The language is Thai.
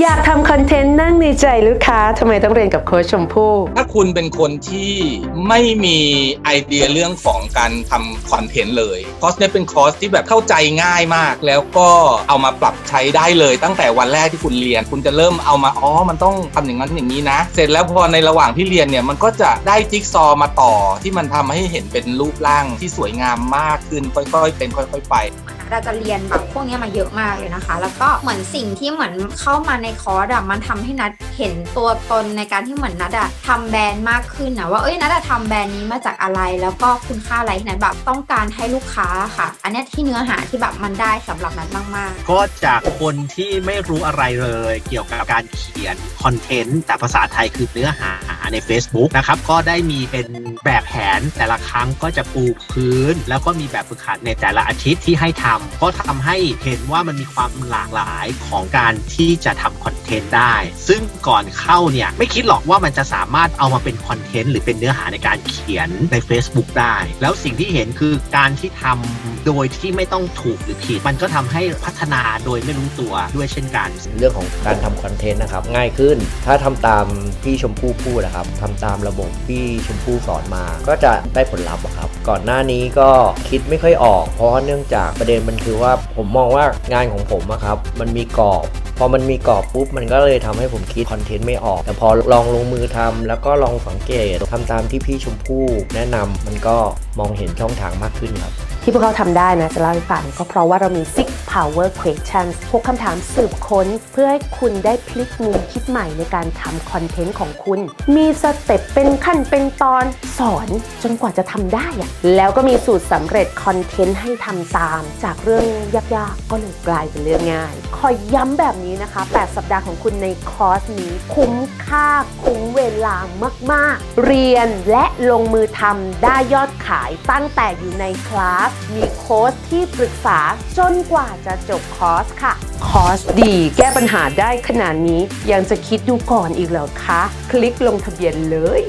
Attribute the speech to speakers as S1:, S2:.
S1: อยากทำคอนเทนต์นั่งในใจลูกค้าทำไมต้องเรียนกับโค้ชชมพู่
S2: ถ้าคุณเป็นคนที่ไม่มีไอเดียเรื่องของการทำคอนเทนต์เลยคอร์สเนี้เป็นคอร์สที่แบบเข้าใจง่ายมาก แล้วก็เอามาปรับใช้ได้เลยตั้งแต่วันแรกที่คุณเรียน คุณจะเริ่มเอามาอ๋อมันต้องทำอย่างนั้นอย่างนี้นะ เสร็จแล้วพอในระหว่างที่เรียนเนี่ยมันก็จะได้จิ๊กซอว์มาต่อที่มันทำให้เห็นเป็นรูปร่างที่สวยงามมากขึ้นค่อยๆ เป็นค่อย ๆ ไป
S3: เราจะเรียนแบบพวกเนี้ยมาเยอะมากเลยนะคะ แล้วก็เหมือนสิ่งที่เหมือนเข้ามาในคอร์สอะมันทำให้นัดเห็นตัวตนในการที่เหมือนนัดอะทำแบรนด์มากขึ้นนะว่าเอ้ยนัดอะทำแบรนด์นี้มาจากอะไร แล้วก็คุณค่าอะไรที่นัดแบบต้องการให้ลูกค้าค่ะ อันนี้ที่เนื้อหาที่แบบมันได้สำหรับนัดมากๆ
S4: ก็จากคนที่ไม่รู้อะไรเลย เกี่ยวกับการเขียนคอนเทนต์แต่ภาษาไทยคือเนื้อหา ใน Facebook นะครับก็ได้มีเป็นแบบแผนแต่ละครั้งก็จะปูพื้น แล้วก็มีแบบฝึกหัดในแต่ละอาทิตย์ที่ให้ทำก็ทำให้เห็นว่ามันมีความหลากหลายของการที่จะทำคอนเทนต์ได้ ซึ่งก่อนเข้าเนี่ยไม่คิดหรอกว่ามันจะสามารถเอามาเป็นคอนเทนต์หรือเป็นเนื้อหาในการเขียนใน Facebook ได้ แล้วสิ่งที่เห็นคือการที่ทำโดยที่ไม่ต้องถูกหรือผิด มันก็ทำให้พัฒนาโดยไม่รู้ตัวด้วยเช่นกัน
S5: เรื่องของการทำคอนเทนต์นะครับง่ายขึ้น ถ้าทำตามพี่ชมพู่พูดนะครับทำตามระบบพี่ชมพู่สอนมา ก็จะได้ผลลัพธ์ครับ ก่อนหน้านี้ก็คิดไม่ค่อยออก เพราะเนื่องจากประเด็นมันคือว่าผมมองว่างานของผมอะครับมันมีกรอบพอมันมีกรอบปุ๊บมันก็เลยทำให้ผมคิดคอนเทนต์ไม่ออก แต่พอลองลงมือทำแล้วก็ลองสังเกตทำตามที่พี่ชมพู่แนะนำมันก็มองเห็นช่องทางมากขึ้นครับ
S1: ที่พวกเขาทำได้นะ จะเล่าให้ฟังก็เพราะว่าเรามี six power questions พกคำถามสืบค้น เพื่อให้คุณได้พลิกมุมคิดใหม่ในการทำคอนเทนต์ของคุณ มีสเต็ปเป็นขั้นเป็นตอนสอนจนกว่าจะทำได้อะแล้วก็มีสูตรสำเร็จคอนเทนต์ให้ทำตาม จากเรื่องยากๆ ก็เลยกลายเป็นเรื่องง่าย ขอย้ำแบบนี้นะคะ 8 สัปดาห์ของคุณในคอร์สนี้ คุ้มค่าคุ้มเวลามาก ๆ เรียนและลงมือทำได้ยอดขายตั้งแต่อยู่ในคลาสมีโค้ชที่ปรึกษาจนกว่าจะจบคอร์สค่ะ คอร์สดีแก้ปัญหาได้ขนาดนี้ ยังจะคิดดูก่อนอีกเหรอคะ คลิกลงทะเบียนเลย